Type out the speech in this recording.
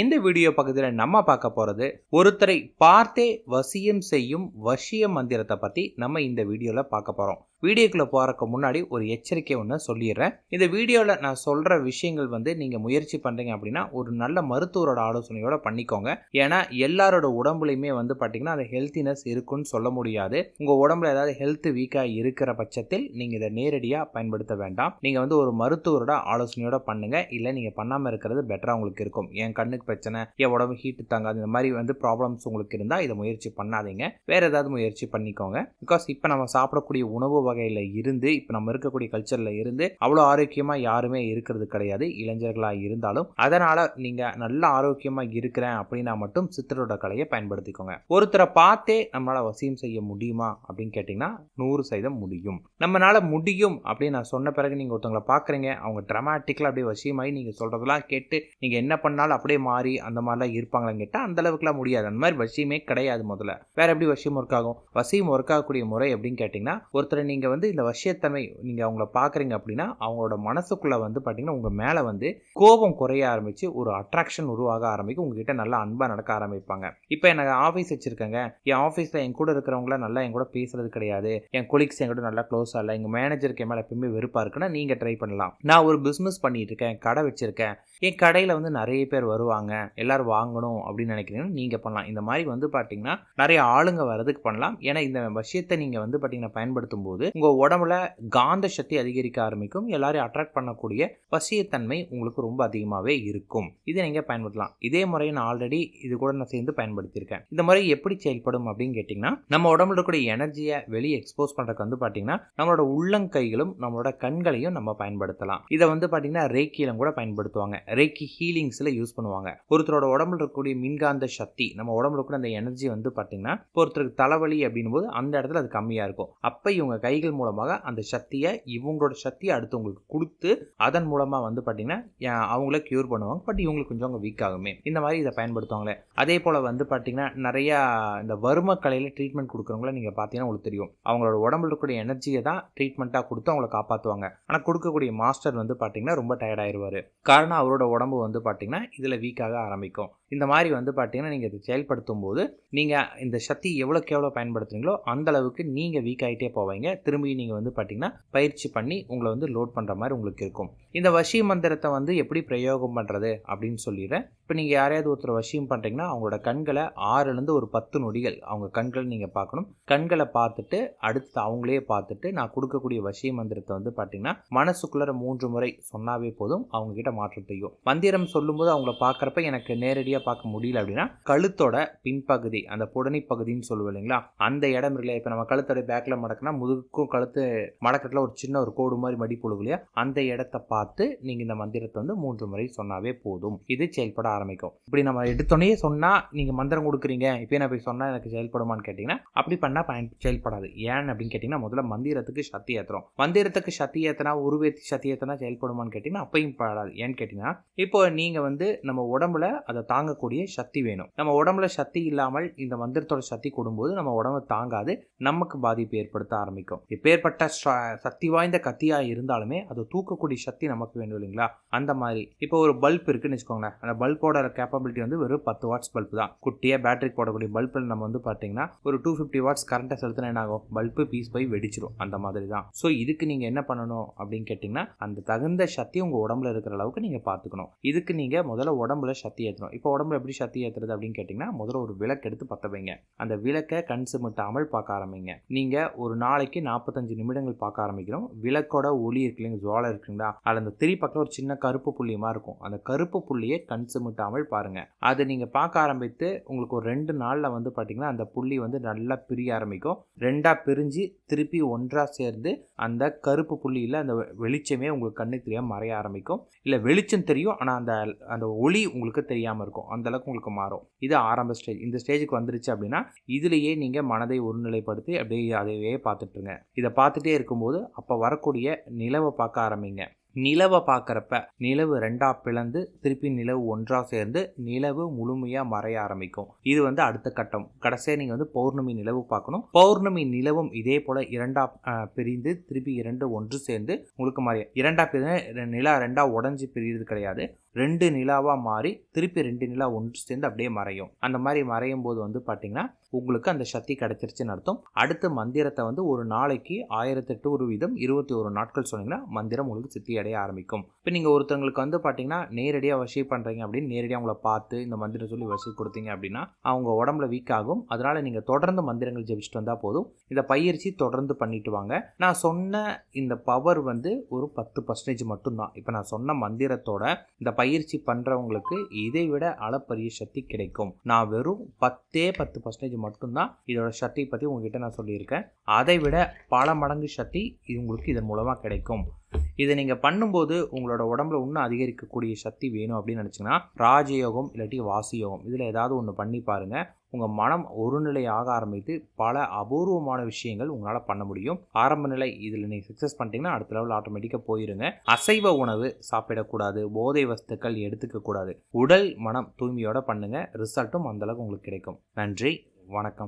இந்த வீடியோ பக்கத்தில் நம்ம பார்க்க போகிறது ஒருத்தரை பார்த்தே வசியம் செய்யும் வசிய மந்திரத்தை பற்றி நம்ம இந்த வீடியோவில் பார்க்க போகிறோம் வீடியோக்குள்ளே போகிறக்கு முன்னாடி ஒரு எச்சரிக்கை ஒன்று சொல்லிடுறேன். இந்த வீடியோவில் நான் சொல்கிற விஷயங்கள் வந்து நீங்கள் முயற்சி பண்ணுறீங்க அப்படின்னா ஒரு நல்ல மருத்துவரோட ஆலோசனையோட பண்ணிக்கோங்க. ஏன்னா எல்லாரோட உடம்புலையுமே வந்து பார்த்திங்கன்னா அந்த ஹெல்த்தினஸ் இருக்குன்னு சொல்ல முடியாது. உங்கள் உடம்புல ஏதாவது ஹெல்த் வீக்காக இருக்கிற பட்சத்தில் நீங்கள் இதை நேரடியாக பயன்படுத்த வேண்டாம். நீங்கள் வந்து ஒரு மருத்துவரோட ஆலோசனையோட பண்ணுங்கள் இல்லை நீங்கள் பண்ணாமல் இருக்கிறது பெட்டராக உங்களுக்கு இருக்கும். என் கண்ணுக்கு பிரச்சனை என் உடம்பு ஹீட்டு தாங்காது இந்த மாதிரி வந்து ப்ராப்ளம்ஸ் உங்களுக்கு இருந்தால் இதை முயற்சி பண்ணாதீங்க. வேறு ஏதாவது முயற்சி பண்ணிக்கோங்க. பிகாஸ் இப்போ நம்ம சாப்பிடக்கூடிய உணவு வகையில் இருந்து இப்போ நம்ம இருக்கக்கூடிய கல்ச்சரில் இருந்து அவ்வளோ ஆரோக்கியமாக யாருமே இருக்கிறது கிடையாது. இளைஞர்களாக இருந்தாலும் அதனால் நீங்கள் நல்ல ஆரோக்கியமாக இருக்கிறேன் அப்படின்னா மட்டும் சித்தரோட கலையை பயன்படுத்திக்கோங்க. ஒருத்தரை பார்த்தே நம்மளால் வசியம் செய்ய முடியுமா அப்படின்னு கேட்டிங்கன்னா நூறு சதவீதம் முடியும். நம்மளால் முடியும் அப்படின்னு நான் சொன்ன பிறகு நீங்கள் ஒருத்தவங்களை பார்க்குறீங்க அவங்க ட்ரமாட்டிக்கலாக அப்படியே வசியமாகி நீங்கள் சொல்கிறதெல்லாம் கேட்டு நீங்கள் என்ன பண்ணாலும் அப்படியே மாறி அந்த மாதிரிலாம் இருப்பாங்களான்னு கேட்டால் அந்த அளவுக்குலாம் முடியாது. அந்த மாதிரி வசியமே கிடையாது முதல்ல. வேற எப்படி வசியம் ஒர்க் ஆகும்? வசியம் ஒர்க் ஆகக்கூடிய முறை அப்படின்னு கேட்டிங்கன்னா ஒருத்தரை நீங்கள் வந்து இந்த வசியத்தன்மை நீங்கள் அவங்கள பார்க்குறீங்க அப்படின்னா அவங்களோட மனசுக்குள்ளே வந்து பார்த்தீங்கன்னா உங்கள் மேலே வந்து கோபம் குறைய ஆரம்பித்து ஒரு அட்ராக்ஷன் உருவாக ஆரம்பிக்கும். உங்ககிட்ட நல்லா அன்பாக நடக்க ஆரம்பிப்பாங்க. இப்போ எனக்கு ஆஃபீஸ் வச்சுருக்கேங்க. என் ஆஃபீஸில் என் கூட இருக்கிறவங்கள நல்லா என் கூட பேசுறது கிடையாது. என் கொலீக்ஸ் என் கூட நல்லா க்ளோஸ் ஆகல எங்கள் மேனேஜருக்கு மேலே எப்பவுமே வெறுப்பாக இருக்குன்னா நீங்கள் ட்ரை பண்ணலாம். நான் ஒரு பிஸ்னஸ் பண்ணிட்டு இருக்கேன் கடை வச்சுருக்கேன். என் கடையில் வந்து நிறைய பேர் வருவாங்க. எல்லாரும் வாங்கணும் அப்படின்னு நினைக்கிறீங்கன்னா நீங்கள் பண்ணலாம். இந்த மாதிரி வந்து பார்த்தீங்கன்னா நிறைய ஆளுங்க வரதுக்கு பண்ணலாம். ஏன்னா இந்த விஷயத்தை நீங்கள் வந்து பார்த்தீங்கன்னா பயன்படுத்தும் போது உங்கள் உடம்புல காந்த சக்தி அதிகரிக்க ஆரம்பிக்கும். எல்லாரையும் அட்ராக்ட் பண்ணக்கூடிய வசியத்தன்மை உங்களுக்கு ரொம்ப அதிகமாகவே இருக்கும். இதை நீங்கள் பயன்படுத்தலாம். இதே முறையை நான் ஆல்ரெடி இது கூட நான் சேர்ந்து பயன்படுத்தியிருக்கேன். இந்த முறை எப்படி செயல்படும் அப்படின்னு கேட்டிங்கன்னா நம்ம உடம்புல இருக்கக்கூடிய எனர்ஜியை வெளியே எக்ஸ்போஸ் பண்ணுறதுக்கு வந்து பார்த்தீங்கன்னா நம்மளோட உள்ளங்கைகளும் நம்மளோட கண்களையும் நம்ம பயன்படுத்தலாம். இதை வந்து பார்த்தீங்கன்னா ரேக்கியிலும் கூட பயன்படுத்துவாங்க. ரேக்கி ஹீலிங்ஸில் யூஸ் பண்ணுவாங்க. ஒருத்தரோட உடம்புல இருக்கக்கூடிய மின்காந்த சக்தி நம்ம உடம்புல கூட அந்த எனர்ஜி வந்து பார்த்தீங்கன்னா இப்போ ஒருத்தருக்கு தலைவலி அப்படின்னும் போது அந்த இடத்துல அது கம்மியாக இருக்கும். அப்போ இவங்க கைகள் மூலமாக அந்த சக்தியை இவங்களோட சக்தியை அடுத்தவங்களுக்கு கொடுத்து அதன் மூலமாக வந்து பார்த்தீங்கன்னா அவங்கள க்யூர் பண்ணுவாங்க. பட் இவங்களுக்கு கொஞ்சம் அவங்க வீக் ஆகுமே. இந்த மாதிரி இதை பயன்படுத்துவாங்களே. அதே போல் வந்து பார்த்தீங்கன்னா நிறையா இந்த வறும கலையில் ட்ரீட்மெண்ட் கொடுக்குறவங்கள நீங்கள் பார்த்தீங்கன்னா உங்களுக்கு தெரியும். அவங்களோட உடம்புல இருக்கக்கூடிய எனர்ஜியை தான் ட்ரீட்மெண்ட்டாக கொடுத்து அவங்கள காப்பாற்றுவாங்க ஆனால் கொடுக்கக்கூடிய மாஸ்டர் வந்து பார்த்தீங்கன்னா ரொம்ப டயர்டாயிருவார் காரணம் அவரோட உடம்பு வந்து பார்த்தீங்கன்னா இதில் வீக் வீக்காக ஆரம்பிக்கும். இந்த மாதிரி வந்து பார்த்தீங்கன்னா நீங்கள் இதை செயல்படுத்தும் போது நீங்கள் இந்த சக்தி எவ்வளோக்கு எவ்வளோ பயன்படுத்துறீங்களோ அந்த அளவுக்கு நீங்கள் வீக் ஆகிட்டே போவீங்க. திரும்பி நீங்கள் வந்து பார்த்தீங்கன்னா பயிற்சி பண்ணி உங்களை வந்து லோட் பண்ணுற மாதிரி உங்களுக்கு இருக்கும். இந்த வசி மந்திரத்தை வந்து எப்படி பிரயோகம் பண்ணுறது அப்படின்னு சொல்லிடுறேன். இப்போ நீங்கள் யாரையாவது ஒருத்தர் வசியம் பண்ணுறீங்கன்னா அவங்களோட கண்களை ஆறுலேருந்து ஒரு பத்து நொடிகள் அவங்க கண்களை நீங்கள் பார்க்கணும். கண்களை பார்த்துட்டு அடுத்து அவங்களே பார்த்துட்டு நான் கொடுக்கக்கூடிய வசிய மந்திரத்தை வந்து பார்த்தீங்கன்னா மனசுக்குள்ளே மூன்று முறை சொன்னாவே போதும் அவங்க கிட்ட மாற்றம் மந்திரம் சொல்லும்போது அவங்கள பார்க்க பார்க்குறப்ப எனக்கு நேரடியாக பார்க்க முடியல அப்படின்னா கழுத்தோட பின்பகுதி அந்த புடனி பகுதின்னு சொல்லுவோம் இல்லைங்களா? அந்த இடம் இல்லை இப்போ நம்ம கழுத்தோட பேக்கில் மடக்குனா முதுகுக்கும் கழுத்து மடக்கத்தில் ஒரு சின்ன ஒரு கோடு மாதிரி மடி போடுவோம் இல்லையா? அந்த இடத்த பார்த்து நீங்கள் இந்த மந்திரத்தை வந்து மூன்று முறை சொன்னாவே போதும். இது செயல்பட ஆரம்பிக்கும். இப்படி நம்ம எடுத்தோடனே சொன்னால் நீங்கள் மந்திரம் கொடுக்குறீங்க. இப்போ நான் போய் சொன்னால் எனக்கு செயல்படுமான்னு கேட்டிங்கன்னா அப்படி பண்ணால் பயன் செயல்படாது. ஏன் அப்படின்னு கேட்டிங்கன்னா முதல்ல மந்திரத்துக்கு சக்தி ஏற்றுறோம் மந்திரத்துக்கு சக்தி ஏற்றினா உருவேத்தி சக்தி ஏற்றினா செயல்படுமான்னு கேட்டிங்கன்னா அப்பையும் படாது. ஏன்னு கேட்டிங்கன்னா இப்போ நீங்கள் வந்து நம்ம உடம்புல அதை தாங்கக்கூடிய சக்தி வேணும். நம்ம உடம்புல சக்தி இல்லாமல் இந்த மந்திரத்தோட சக்தி கொடும்போது நம்ம உடம்பு தாங்காது நமக்கு பாதிப்பு ஏற்படுத்த ஆரம்பிக்கும். இப்பேற்பட்ட ஸ்ட்ரா- சக்தி வாய்ந்த கத்தியாக இருந்தாலுமே அதை தூக்கக்கூடிய சக்தி நமக்கு வேணும் இல்லைங்களா? அந்த மாதிரி. இப்போ ஒரு பல்ப் இருக்குன்னு வச்சுக்கோங்களேன். அந்த பல்போட கேப்பபிலிட்டி வந்து வெறும் பத்து வாட்ஸ் பல்ப் தான். குட்டியாக பேட்டரி போடக்கூடிய பல்பில் நம்ம வந்து பார்த்தீங்கன்னா ஒரு டூ ஃபிஃப்டி வாட்ஸ் கரண்ட்டை செலுத்தினா என்ன ஆகும்? பல்பு பீஸ் போய் வெடிச்சிடும் அந்த மாதிரி தான். ஸோ இதுக்கு நீங்கள் என்ன பண்ணணும் அப்படின்னு கேட்டிங்கன்னா அந்த தகுந்த சக்தி உங்கள் உடம்புல இருக்கிற அளவுக்கு நீங்கள் பார்த்துக்கணும். இதுக்கு நீங்கள் முதல்ல உடம்பு உடம்புல சக்தி ஏற்றணும் இப்போ உடம்புல எப்படி சக்தி ஏற்றுறது அப்படின்னு கேட்டிங்கன்னா முதல்ல ஒரு விளக்கு எடுத்து பற்ற வைங்க. அந்த விளக்கை கண் சிமிட்டாமல் பார்க்க ஆரம்பிங்க. நீங்கள் ஒரு நாளைக்கு நாற்பத்தஞ்சு நிமிடங்கள் பார்க்க ஆரம்பிக்கிறோம். விளக்கோட ஒளி இருக்கு இல்லைங்க ஜுவாலை இருக்குங்களா அதில் அந்த திரி பக்கம் ஒரு சின்ன கருப்பு புள்ளியமா இருக்கும். அந்த கருப்பு புள்ளியை கண் சிமிட்டாமல் பாருங்கள் அதை நீங்கள் பார்க்க ஆரம்பித்து உங்களுக்கு ஒரு ரெண்டு நாளில் வந்து பார்த்தீங்கன்னா அந்த புள்ளி வந்து நல்லா பிரிய ஆரம்பிக்கும். ரெண்டாக பிரிஞ்சு திருப்பி ஒன்றாக சேர்ந்து அந்த கருப்பு புள்ளியில் அந்த வெளிச்சமே உங்களுக்கு கண்ணுக்கு தெரியாமல் மறைய ஆரம்பிக்கும். இல்லை வெளிச்சம் தெரியும் ஆனால் அந்த அந்த ஒளி உங்களுக்கு தெரியாமல் இருக்கும். அந்தளவுக்கு உங்களுக்கு மாறும். இது ஆரம்ப ஸ்டேஜ் இந்த ஸ்டேஜுக்கு வந்துருச்சு அப்படின்னா இதுலேயே நீங்கள் மனதை ஒருநிலைப்படுத்தி அப்படியே அதையே பார்த்துட்ருங்க இதை பார்த்துட்டே இருக்கும்போது அப்போ வரக்கூடிய நிலவை பார்க்க ஆரம்பிங்க. நிலவை பார்க்குறப்ப நிலவு ரெண்டாக பிளந்து திருப்பி நிலவு ஒன்றாக சேர்ந்து நிலவு முழுமையாக மறைய ஆரம்பிக்கும். இது வந்து அடுத்த கட்டம். கடைசியாக நீங்கள் வந்து பௌர்ணமி நிலவு பார்க்கணும். பௌர்ணமி நிலவும் இதே போல் இரண்டாக பிரிந்து திருப்பி இரண்டு ஒன்று சேர்ந்து உங்களுக்கு மறைய. இரண்டாக பிரிந்து நிலா ரெண்டாக உடஞ்சி பிரிகிறது கிடையாது. ரெண்டு நிலாவாக மாறி திருப்பி ரெண்டு நிலா ஒன்று சேர்ந்து அப்படியே மறையும். அந்த மாதிரி மறையும் போது வந்து பார்த்தீங்கன்னா உங்களுக்கு அந்த சக்தி கிடைச்சிருச்சுன்னு அர்த்தம். அடுத்த மந்திரத்தை வந்து ஒரு நாளைக்கு ஆயிரத்தெட்டு ஒரு வீதம் இருபத்தி ஒரு நாட்கள் சொன்னீங்கன்னா மந்திரம் உங்களுக்கு சித்தி அடைய ஆரம்பிக்கும். இப்போ நீங்கள் ஒருத்தவங்களுக்கு வந்து பார்த்தீங்கன்னா நேரடியாக வசி பண்ணுறீங்க அப்படின்னு நேரடியாக அவங்கள பார்த்து இந்த மந்திரம் சொல்லி வசி கொடுத்தீங்க அப்படின்னா அவங்க உடம்புல வீக் ஆகும். அதனால் நீங்கள் தொடர்ந்து மந்திரங்கள் ஜெபிச்சுட்டு வந்தால் போதும். இந்த பயிற்சி தொடர்ந்து பண்ணிட்டு வாங்க. நான் சொன்ன இந்த பவர் வந்து ஒரு பத்து பர்சன்டேஜ் மட்டும்தான். இப்போ நான் சொன்ன மந்திரத்தோட இந்த பயிற்சி பண்ணுறவங்களுக்கு இதை விட அளப்பரிய சக்தி கிடைக்கும். நான் வெறும் பத்தே பத்து பர்சன்டேஜ் மட்டும்தான் இதோட சக்தியை பற்றி உங்ககிட்ட நான் சொல்லியிருக்கேன். அதை விட பல மடங்கு சக்தி இது உங்களுக்கு இதன் மூலமாக கிடைக்கும். இதை நீங்கள் பண்ணும்போது உங்களோட உடம்புல இன்னும் அதிகரிக்கக்கூடிய சக்தி வேணும் அப்படின்னு நினச்சிங்கன்னா ராஜயோகம் இல்லாட்டி வாசியோகம் இதில் ஏதாவது ஒன்று பண்ணி பாருங்கள் உங்கள் மனம் ஒருநிலை ஆக ஆரம்பித்து பல அபூர்வமான விஷயங்கள் உங்களால் பண்ண முடியும். ஆரம்ப நிலை இதில் நீங்கள் சக்ஸஸ் பண்ணிட்டீங்கன்னா அடுத்த லெவல் ஆட்டோமேட்டிக்காக போயிருங்க. அசைவ உணவு சாப்பிடக்கூடாது போதை வஸ்துக்கள் எடுத்துக்கக்கூடாது. உடல் மனம் தூய்மையோடு பண்ணுங்கள் ரிசல்ட்டும் அந்தளவுக்கு உங்களுக்கு கிடைக்கும். நன்றி வணக்கம்.